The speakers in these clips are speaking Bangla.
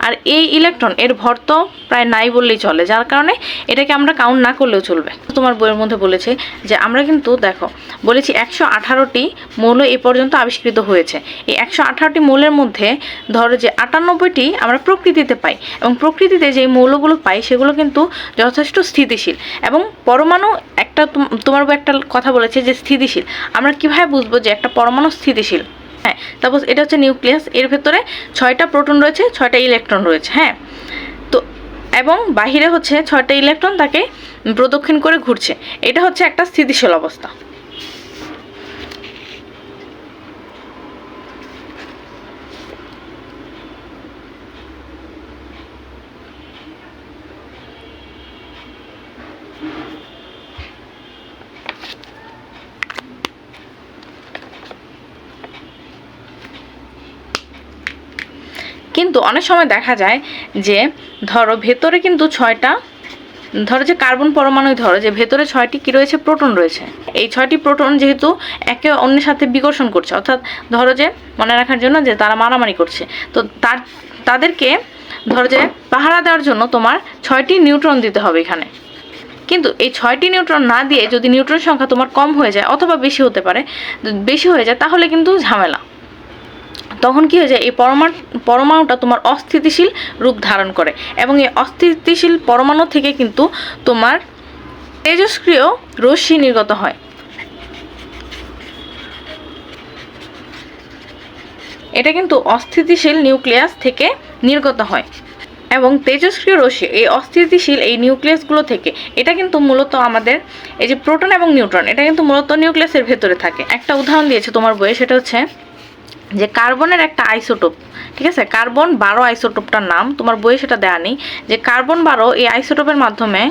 আর এই ইলেকট্রন এর ভর তো প্রায় নাই বললেই চলে, যার কারণে এটাকে আমরা কাউন্ট না করলেও চলবে। তোমার বইয়ের মধ্যে বলেছে যে আমরা কিন্তু দেখো, বলেছি একশো আঠারোটি মৌল এ পর্যন্ত আবিষ্কৃত হয়েছে। এই একশো আঠারোটি মৌলের মধ্যে ধরো যে আটানব্বইটি আমরা প্রকৃতিতে পাই এবং প্রকৃতিতে যে মৌলগুলো পাই সেগুলো কিন্তু যথেষ্ট স্থিতিশীল এবং পরমাণু একটা তুম- তোমার একটা কথা বলেছে যে স্থিতিশীল। আমরা কীভাবে বুঝব যে একটা পরমাণু স্থিতিশীল? হ্যাঁ তারপর এটা হচ্ছে নিউক্লিয়াস, এর ভেতরে ছয়টা প্রোটন রয়েছে, ছয়টা ইলেকট্রন রয়েছে হ্যাঁ? তো, এবং বাহিরে হচ্ছে ছয়টা ইলেকট্রন তাকে প্রদক্ষিণ করে ঘুরছে। এটা হচ্ছে একটা স্থিতিশীল অবস্থা। কিন্তু অনেক সময় দেখা যায় যে, ধরো ভেতরে কিন্তু ছয়টা, ধরো যে কার্বন পরমাণুই ধরো, যে ভেতরে ছয়টি কি রয়েছে? প্রোটন রয়েছে। এই ছয়টি প্রোটন যেহেতু একে অন্যের সাথে বিকর্ষণ করছে, অর্থাৎ ধরো যে মনে রাখার জন্য যে তারা মারামারি করছে। তো তার, তাদেরকে ধরো যে পাহারা দেওয়ার জন্য তোমার ছয়টি নিউট্রন দিতে হবে এখানে। কিন্তু এই ছয়টি নিউট্রন না দিয়ে যদি নিউট্রন সংখ্যা তোমার কম হয়ে যায় অথবা বেশি হতে পারে, বেশি হয়ে যায়, তাহলে কিন্তু ঝামেলা। তখন কি হয়ে যায় এই পরমাণু, পরমাণুটা তোমার অস্থিতিশীল রূপ ধারণ করে এবং এই অস্থিতিশীল পরমাণু থেকে কিন্তু তোমার তেজস্ক্রিয় রশ্মি নির্গত হয়। এটা কিন্তু অস্থিতিশীল নিউক্লিয়াস থেকে নির্গত হয় এবং তেজস্ক্রিয় রশ্মি, এই অস্থিতিশীল এই নিউক্লিয়াসগুলো থেকে, এটা কিন্তু মূলত আমাদের এই যে প্রোটন এবং নিউট্রন, এটা কিন্তু মূলত নিউক্লিয়াসের ভেতরে থাকে। একটা উদাহরণ দিয়েছে তোমার বইয়ে, সেটা হচ্ছে যে কার্বনের একটা আইসোটোপ, ঠিক আছে? কার্বন বারো আইসোটোপটার নাম, তোমার বইয়ে সেটা দেয়া নেই। যে কার্বন বারো এই আইসোটোপের মাধ্যমে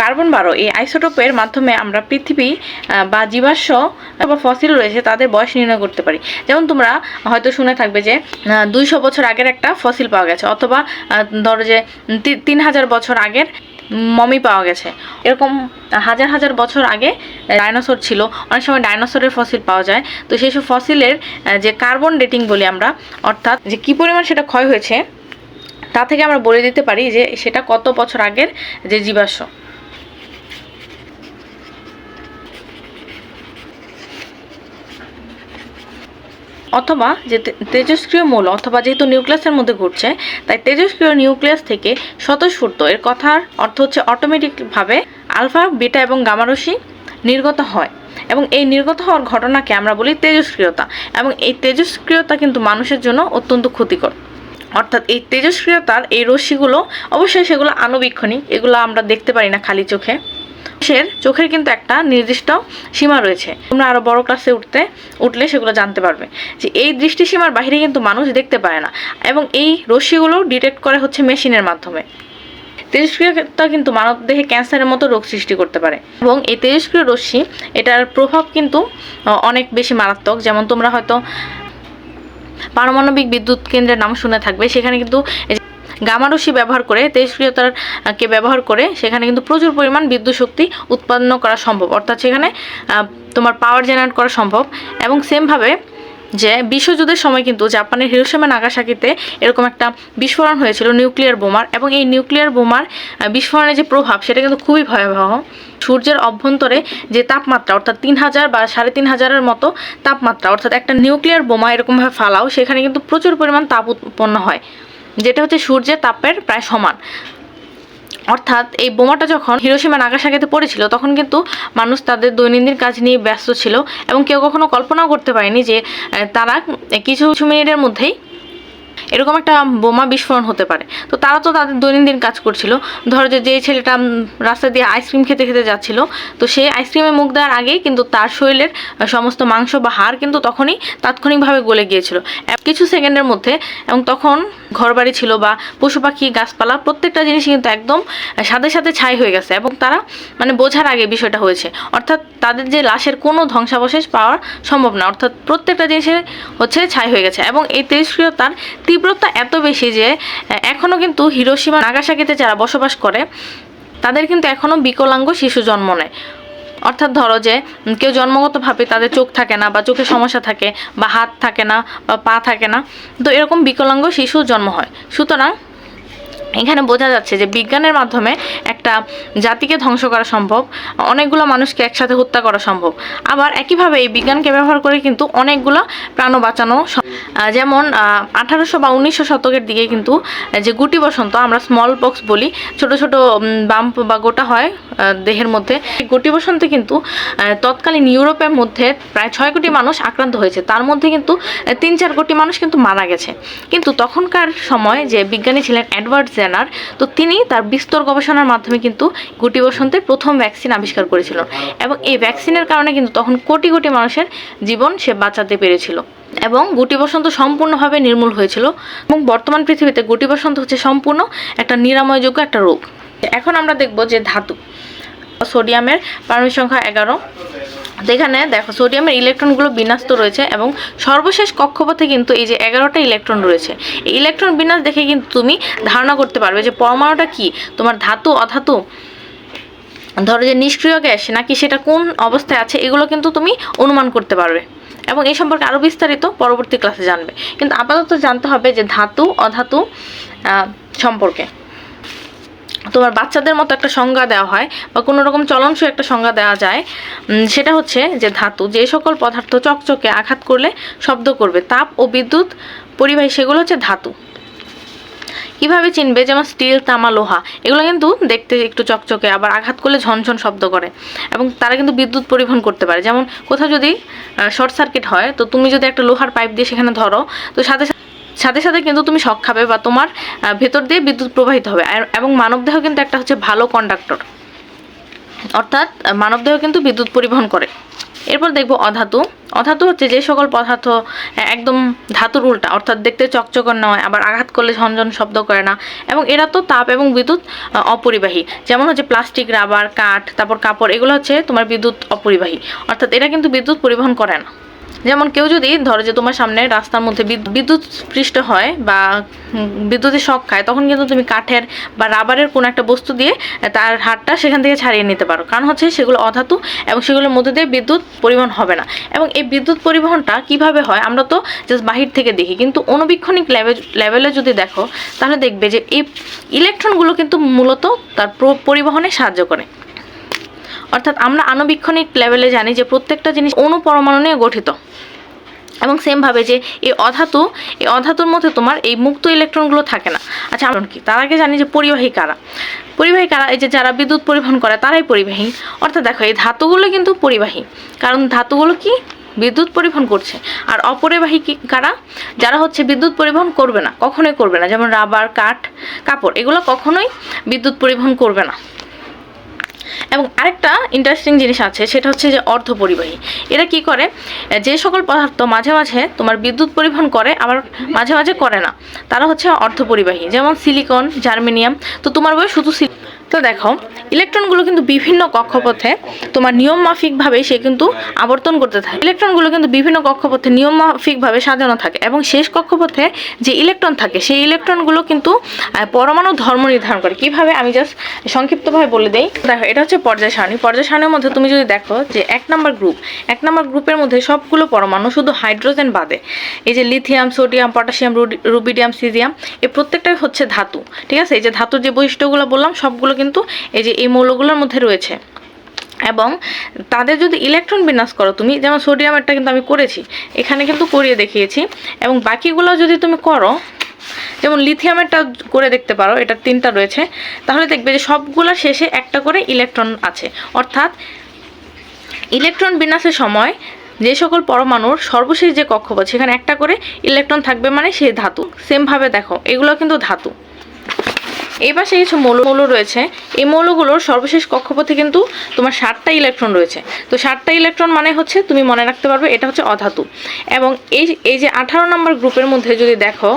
কার্বন বারো এই আইসোটোপের মাধ্যমে আমরা পৃথিবী বা জীবাশ্ম, বা ফসিল রয়েছে, তাদের বয়স নির্ণয় করতে পারি। যেমন তোমরা হয়তো শুনে থাকবে যে দুইশো বছর আগের একটা ফসিল পাওয়া গেছে, অথবা ধরো যে তিন হাজার বছর আগের মমি পাওয়া গেছে। এরকম হাজার হাজার বছর আগে ডাইনোসর ছিল। অনেক সময় ডাইনোসরের ফসিল পাওয়া যায়। তো সেই সব ফসিলের যে কার্বন ডেটিং বলি আমরা, অর্থাৎ যে কী পরিমাণ সেটা ক্ষয় হয়েছে, তা থেকে আমরা বলে দিতে পারি যে সেটা কত বছর আগের যে জীবাশ্ম। অথবা যে তেজস্ক্রিয় মৌল অথবা যেহেতু নিউক্লিয়াসের মধ্যে ঘুরছে, তাই তেজস্ক্রিয় নিউক্লিয়াস থেকে স্বতঃস্ফূর্ত এর কথার অর্থ হচ্ছে অটোমেটিকভাবে আলফা বিটা এবং গামারসি নির্গত হয়। এবং এই নির্গত হওয়ার ঘটনাকে আমরা বলি তেজস্ক্রিয়তা। এবং এই তেজস্ক্রিয়তা কিন্তু মানুষের জন্য অত্যন্ত ক্ষতিকর। অর্থাৎ এই তেজস্ক্রিয়তার এই রশ্মিগুলো অবশ্যই সেগুলো আণুবীক্ষণিক, এগুলো আমরা দেখতে পারি না খালি চোখে। মানুষের চোখের কিন্তু একটা নির্দিষ্ট সীমা রয়েছে। তোমরা আরও বড় ক্লাসে উঠতে, উঠলে সেগুলো জানতে পারবে যে এই দৃষ্টিসীমার বাইরে কিন্তু মানুষ দেখতে পায় না এবং এই রশ্মিগুলো ডিটেক্ট করে হচ্ছে মেশিনের মাধ্যমে। তেজস্ক্রিয়তা কিন্তু মানব দেহে ক্যান্সারের মতো রোগ সৃষ্টি করতে পারে এবং এই তেজস্ক্রিয় রশ্মি, এটার প্রভাব কিন্তু অনেক বেশি মারাত্মক। যেমন তোমরা হয়তো পারমাণবিক বিদ্যুৎ কেন্দ্রের নাম শুনে থাকবে, সেখানে কিন্তু এই যে গামা রশ্মি ব্যবহার করে তেজস্ক্রিয়তার কে ব্যবহার করে সেখানে কিন্তু প্রচুর পরিমাণ বিদ্যুৎ শক্তি উৎপন্ন করা সম্ভব। অর্থাৎ সেখানে তোমার পাওয়ার জেনারেট করা সম্ভব। এবং সেমভাবে যে বিশ্বযুদ্ধের সময় কিন্তু জাপানের হিরোশিমা নাগাসাকিতে এরকম একটা বিস্ফোরণ হয়েছিল নিউক্লিয়ার বোমার এবং এই নিউক্লিয়ার বোমার বিস্ফোরণের যে প্রভাব সেটা কিন্তু খুবই ভয়াবহ। সূর্যের অভ্যন্তরে যে তাপমাত্রা, অর্থাৎ তিন হাজার বা সাড়ে তিন হাজারের মতো তাপমাত্রা, অর্থাৎ একটা নিউক্লিয়ার বোমা এরকমভাবে ফালাও, সেখানে কিন্তু প্রচুর পরিমাণ তাপ উৎপন্ন হয়। যেটা হচ্ছে সূর্যের তাপের প্রায় সমান। অর্থাৎ এই বোমাটা যখন হিরোসীমা নাগাসাকিতে পড়েছিল, তখন কিন্তু মানুষ তাদের দৈনন্দিন কাজ নিয়ে ব্যস্ত ছিল এবং কেউ কখনো কল্পনাও করতে পারেনি যে তারা কিছু কিছু মিনিটের মধ্যেই এরকম একটা বোমা বিস্ফোরণ হতে পারে। তো তারা তো তাদের দৈনন্দিন কাজ করছিল। ধরো যে যেই ছেলেটা রাস্তা দিয়ে আইসক্রিম খেতে খেতে যাচ্ছিল, তো সে আইসক্রিমে মুখ দেওয়ার আগেই কিন্তু তার শরীরের সমস্ত মাংস বা হাড় কিন্তু তখনই তাৎক্ষণিকভাবে গলে গিয়েছিল। কিছু সেকেন্ডের মধ্যে, এবং তখন ঘরবাড়ি ছিল বা পশু পাখি, গাছপালা, প্রত্যেকটা জিনিস কিন্তু একদম সাথে সাথে ছাই হয়ে গেছে, এবং তারা মানে বোঝার আগে বিষয়টা হয়েছে। অর্থাৎ তাদের যে লাশের কোনো ধ্বংসাবশেষ পাওয়া সম্ভব না। অর্থাৎ প্রত্যেকটা জিনিসের হচ্ছে ছাই হয়ে গেছে, এবং এই তেজস্ক্রিয়তার তীব্রতা এত বেশি যে এখনও এখনও কিন্তু হিরোসীমা নাগাসাকিতে যারা বসবাস করে, তাদের কিন্তু এখনও বিকলাঙ্গ শিশু জন্ম নেয়। অর্থাৎ ধরো যে কেউ জন্মগতভাবে তাদের চোখ থাকে না বা চোখে সমস্যা থাকে বা হাত থাকে না বা পা থাকে না, তো এরকম বিকলাঙ্গ শিশুর জন্ম হয়। সুতরাং এখানে বোঝা যাচ্ছে যে বিজ্ঞানের মাধ্যমে একটা জাতিকে ধ্বংস করা সম্ভব, অনেকগুলো মানুষকে একসাথে হত্যা করা সম্ভব। আবার একইভাবে এই বিজ্ঞানকে ব্যবহার করে কিন্তু অনেকগুলো প্রাণ বাঁচানো যেমন আঠারোশো বা উনিশশো শতকের দিকে কিন্তু যে গুটি বসন্ত, আমরা স্মল পক্স বলি, ছোট ছোট বাম্প বা গোটা হয় দেহের মধ্যে। গুটি বসন্তে কিন্তু তৎকালীন ইউরোপের মধ্যে প্রায় ছয় কোটি মানুষ আক্রান্ত হয়েছে। তার মধ্যে কিন্তু তিন চার কোটি মানুষ কিন্তু মারা গেছে। কিন্তু তখনকার সময় যে বিজ্ঞানী ছিলেন অ্যাডওয়ার্ড জেনার, তো তিনি তার বিস্তর গবেষণার মাধ্যমে কিন্তু গুটি বসন্তের প্রথম ভ্যাকসিন আবিষ্কার করেছিল। এবং এই ভ্যাকসিনের কারণে কিন্তু তখন কোটি কোটি মানুষের জীবন সে বাঁচাতে পেরেছিল। এবং গুটি বসন্ত সম্পূর্ণভাবে নির্মূল হয়েছিল। এবং বর্তমান পৃথিবীতে গুটি বসন্ত হচ্ছে সম্পূর্ণ একটা নিরাময়যোগ্য একটা রোগ। এখন আমরা দেখব যে ধাতু। সোডিয়ামের পারমাণবিক সংখ্যা এগারো। তো এখানে দেখো, সোডিয়ামের ইলেকট্রনগুলো বিন্যস্ত রয়েছে এবং সর্বশেষ কক্ষপথে কিন্তু এই যে এগারোটা ইলেকট্রন রয়েছে, এই ইলেকট্রন বিন্যাস দেখে কিন্তু তুমি ধারণা করতে পারবে যে পরমাণুটা কি? তোমার ধাতু, অধাতু? ধরো যে নিষ্ক্রিয় গ্যাস, নাকি সেটা কোন অবস্থায় আছে, এগুলো কিন্তু তুমি অনুমান করতে পারবে। এবং এই সম্পর্কে আরও বিস্তারিত পরবর্তী ক্লাসে জানবে। কিন্তু আপাতত জানতে হবে যে ধাতু, অধাতু সম্পর্কে। তোমার বাচ্চাদের মতো একটা সংজ্ঞা দেওয়া হয় বা কোনো রকম চলনসই একটা সংজ্ঞা দেওয়া যায়। সেটা হচ্ছে যে ধাতু যে সকল পদার্থ চকচকে আঘাত করলে শব্দ করবে, তাপ ও বিদ্যুৎ পরিবাহী সেগুলো হচ্ছে ধাতু। কীভাবে চিনবে? যেমন স্টিল, তামা, লোহা, এগুলো কিন্তু দেখতে একটু চকচকে, আবার আঘাত করলে ঝনঝন শব্দ করে এবং তারা কিন্তু বিদ্যুৎ পরিবহন করতে পারে। যেমন কোথাও যদি শর্ট সার্কিট হয়, তো তুমি যদি একটা লোহার পাইপ দিয়ে সেখানে ধরো, তো সাথে সাথে সাথে সাথে কিন্তু তুমি শক খাবে বা তোমার ভেতর দিয়ে বিদ্যুৎ প্রবাহিত হবে। এবং মানবদেহ কিন্তু একটা হচ্ছে ভালো কন্ডাক্টর অর্থাৎ মানবদেহ কিন্তু বিদ্যুৎ পরিবহন করে। এরপর দেখব অধাতু। অধাতু হচ্ছে যে সকল পদার্থ একদম ধাতুর উল্টা, অর্থাৎ দেখতে চকচকর নয়, আবার আঘাত করলে ঝনঝন শব্দ করে না। এবং এরা তো তাপ এবং বিদ্যুৎ অপরিবাহী। যেমন হচ্ছে প্লাস্টিক, রাবার, কাঠ, তারপর কাপড়, এগুলো হচ্ছে তোমার বিদ্যুৎ অপরিবাহী। অর্থাৎ এরা কিন্তু বিদ্যুৎ পরিবহন করে না। যেমন কেউ যদি ধরো যে তোমার সামনে রাস্তার মধ্যে বিদ- বিদ্যুৎ স্পৃষ্ট হয় বা বিদ্যুতের শক খায়, তখন কিন্তু তুমি কাঠের বা রাবারের কোনো একটা বস্তু দিয়ে তার হাতটা সেখান থেকে ছাড়িয়ে নিতে পারো। কারণ হচ্ছে সেগুলো অধাতু এবং সেগুলোর মধ্যে দিয়ে বিদ্যুৎ পরিবহন হবে না। এবং এই বিদ্যুৎ পরিবহনটা কীভাবে হয়, আমরা তো জাস্ট বাহির থেকে দেখি। কিন্তু অনুবীক্ষণিক লেভেলে যদি দেখো, তাহলে দেখবে যে এই ইলেকট্রনগুলো কিন্তু মূলত তার পরিবহনে সাহায্য করে। অর্থাৎ আমরা আণুবীক্ষণিক লেভেলে জানি যে প্রত্যেকটা জিনিস অনুপরমাণু নিয়ে গঠিত। এবং সেমভাবে যে এই অধাতু, এই অধাতুর মধ্যে তোমার এই মুক্ত ইলেকট্রনগুলো থাকে না। আচ্ছা আমরা কি? তার আগে জানি যে পরিবাহী কারা। পরিবাহী কারা, এই যে যারা বিদ্যুৎ পরিবহন করে, তারাই পরিবাহী। অর্থাৎ দেখো, এই ধাতুগুলো কিন্তু পরিবাহী। কারণ ধাতুগুলো কি? বিদ্যুৎ পরিবহন করছে। আর অপরিবাহী কারা? যারা হচ্ছে বিদ্যুৎ পরিবহন করবে না, কখনোই করবে না। যেমন রাবার কাঠ, কাপড়, এগুলো কখনোই বিদ্যুৎ পরিবহন করবে না। এবং আরেকটা ইন্টারেস্টিং জিনিস আছে, সেটা হচ্ছে যে অর্ধ পরিবাহী। এরা কি করে? যে সকল পদার্থ মাঝে মাঝে তোমার বিদ্যুৎ পরিবহন করে, আবার মাঝে মাঝে করে না। তারা হচ্ছে অর্ধ পরিবাহী। যেমন সিলিকন জার্মেনিয়াম তো তোমার বই শুধু তো দেখো, ইলেকট্রনগুলো কিন্তু বিভিন্ন কক্ষপথে তোমার নিয়ম মাফিকভাবে সে কিন্তু আবর্তন করতে থাকে। ইলেকট্রনগুলো কিন্তু বিভিন্ন কক্ষপথে নিয়ম মাফিকভাবে সাজানো থাকে এবং শেষ কক্ষপথে যে ইলেকট্রন থাকে, সেই ইলেকট্রনগুলো কিন্তু পরমাণু ধর্ম নির্ধারণ করে। কীভাবে? আমি জাস্ট সংক্ষিপ্তভাবে বলে দেই। দেখো, এটা হচ্ছে পর্যায় সারণী। পর্যায় সারণীর মধ্যে তুমি যদি দেখো যে এক নম্বর গ্রুপ এক নম্বর গ্রুপের মধ্যে সবগুলো পরমাণু শুধু হাইড্রোজেন বাদে। এই যে lithium sodium potassium rubidium caesium এই প্রত্যেকটাই হচ্ছে ধাতু, ঠিক আছে? এই যে ধাতুর যে বৈশিষ্ট্যগুলো বললাম, সবগুলো কিন্তু এই যে এই মৌলগুলোর মধ্যে রয়েছে। এবং তাদের যদি ইলেকট্রন বিন্যাস করো, তুমি যেমন সোডিয়ামেরটা কিন্তু আমি করেছি, এখানে কিন্তু করিয়ে দেখিয়েছি। এবং বাকিগুলো যদি তুমি করো, যেমন লিথিয়ামেরটা করে দেখতে পারো, এটা তিনটা রয়েছে, তাহলে দেখবে যে সবগুলোর শেষে একটা করে ইলেকট্রন আছে। অর্থাৎ ইলেকট্রন বিন্যাসের সময় যে সকল পরমাণুর সর্বশেষ যে কক্ষপথ, সেখানে একটা করে ইলেকট্রন থাকবে মানে সেই ধাতু। সেমভাবে দেখো, এগুলো কিন্তু ধাতু। এই পাশে কিছু মৌল মৌল রয়েছে। এই মৌলগুলোর সর্বশেষ কক্ষপথে কিন্তু তোমার ষাটটা ইলেকট্রন রয়েছে। তো ষাটটা ইলেকট্রন মানে হচ্ছে তুমি মনে রাখতে পারবে এটা হচ্ছে অধাতু। এবং এই এই যে আঠারো নম্বর গ্রুপের মধ্যে যদি দেখো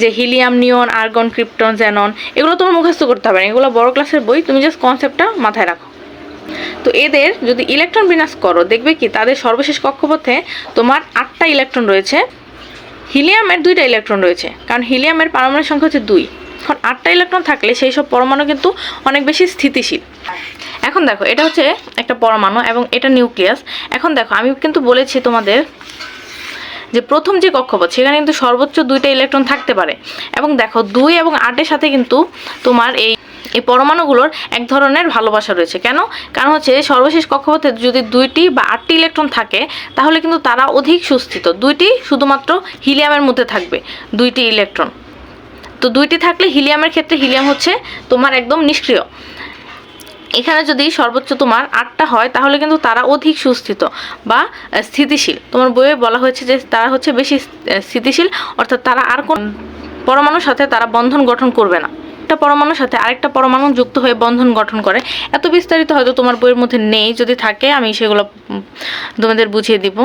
যে helium, neon, argon, krypton xenon এগুলো তোমার মুখস্থ করতে হবে এগুলো বড় ক্লাসের বই, তুমি জাস্ট কনসেপ্টটা মাথায় রাখো। তো এদের যদি ইলেকট্রন বিন্যাস করো, দেখবে কি তাদের সর্বশেষ কক্ষপথে তোমার আটটা ইলেকট্রন রয়েছে। হিলিয়ামের দুইটা ইলেকট্রন রয়েছে। কারণ হিলিয়ামের পারমাণবিক সংখ্যা হচ্ছে দুই। এখন আটটা ইলেকট্রন থাকলে সেই সব পরমাণু কিন্তু অনেক বেশি স্থিতিশীল। এখন দেখো, এটা হচ্ছে একটা পরমাণু এবং এটা নিউক্লিয়াস। এখন দেখো, আমি কিন্তু বলেছি তোমাদের যে প্রথম যে কক্ষপথ, সেখানে কিন্তু সর্বোচ্চ দুইটা ইলেকট্রন থাকতে পারে। এবং দেখো, দুই এবং আটের সাথে কিন্তু তোমার এই এই পরমাণুগুলোর এক ধরনের ভালোবাসা রয়েছে। কেন? কারণ হচ্ছে সর্বশেষ কক্ষপথে যদি দুইটি বা আটটি ইলেকট্রন থাকে, তাহলে কিন্তু তারা অধিক সুস্থিত। দুইটি শুধুমাত্র হিলিয়ামের মধ্যে থাকবে, দুইটি ইলেকট্রন। তো দুইটি থাকলে হিলিয়ামের ক্ষেত্রে হিলিয়াম হচ্ছে তোমার একদম নিষ্ক্রিয়। এখানে যদি সর্বোচ্চ তোমার আটটা হয়, তাহলে কিন্তু তারা অধিক সুস্থিত বা স্থিতিশীল। তোমার বইয়ে বলা হয়েছে যে তারা হচ্ছে বেশি স্থিতিশীল, অর্থাৎ তারা আর কোন পরমাণুর সাথে তারা বন্ধন গঠন করবে না। একটা পরমাণুর সাথে আরেকটা পরমাণু যুক্ত হয়ে বন্ধন গঠন করে। এত বিস্তারিত হয়তো তোমার বইয়ের মধ্যে নেই, যদি থাকে আমি সেগুলো তোমাদের বুঝিয়ে দিব।